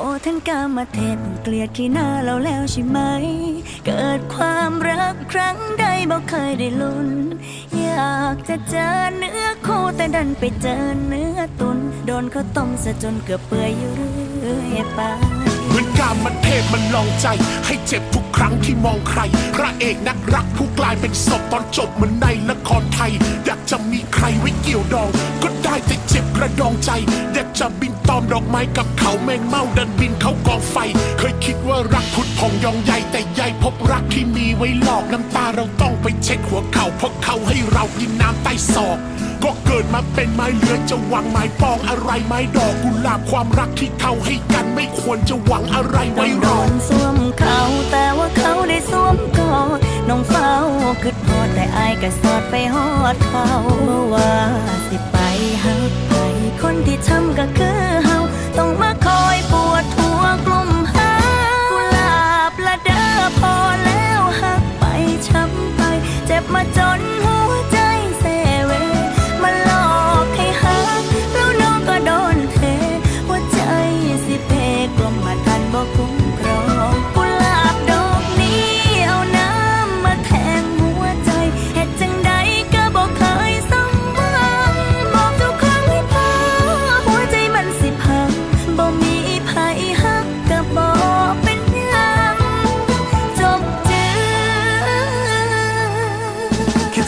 โอ้ท่านกามาเทศเกลียดขี้หน้าเราแล้วใช่ไหม เกิดความรักครั้งใดบอกเคยได้ลุ้น อยากจะเจอเนื้อคู่แต่ดันไปเจอเนื้อตุน โดนเขาต้มซะจนเกือบเปื่อยอยู่เรื่อยไปเหมือนกามมันเทพมันลองใจ ให้เจ็บทุกครั้งที่มองใคร พระเอกนักรักผู้กลายเป็นศพตอนจบเหมือนในละครไทย อยากจะมีใครไว้เกี่ยวดอง ก็ได้แต่เจ็บกระดองใจ จะบินตอมดอกไม้กับเขาแมงเม่าดินบินเขากองไฟ เคยคิดว่ารักพุดพองยองใหญ่แต่ใหญ่พบรักที่มีไว้หลอกน้ำตาเราต้องไปเช็ดหัวเข่าเพราะเขาให้เรากินน้ำใต้ศอกก็เกิดมาเป็นไม้เลื้อจะหวังไม้ปองอะไรไม้ดอกกุหลาบความรักที่เขาให้กันไม่ควรจะหวังอะไรไว้ต้องรอนสวมเขาแต่ว่าเขาได้สวมกอด น้องเฝ้าคิดฮอดแต่อายก็สอดไปฮอดเขาว่าสิไปหักไปคนที่ทำก็คือ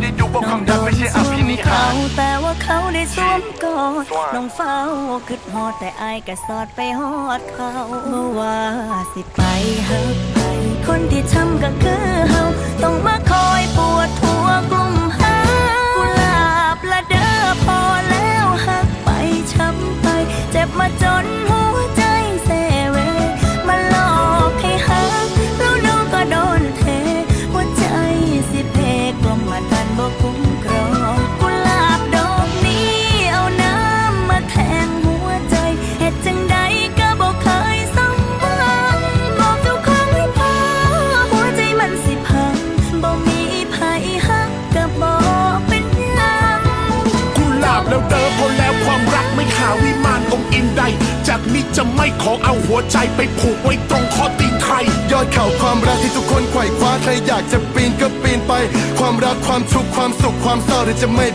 ได้ดูว่าความรักไม่ใช่อภินิหาร แต่ว่าเขาได้สวมกอดน้องเฝ้าคึดฮอดแต่อายก็สอดไปฮอดเขาเมื่อว่าสิไปหักไป คนที่ทำก็คือเฮาต้องมาคอยปวด จะไม่ขอเอาหัวใจไปผูกไว้ตรงคอตีนใคร ยอดเขาความรักที่ทุกคนไขว่คว้าใครอยากจะปีนก็ปีนไป ความรักความทุกข์ความสุขความเศร้าหรือจะไม่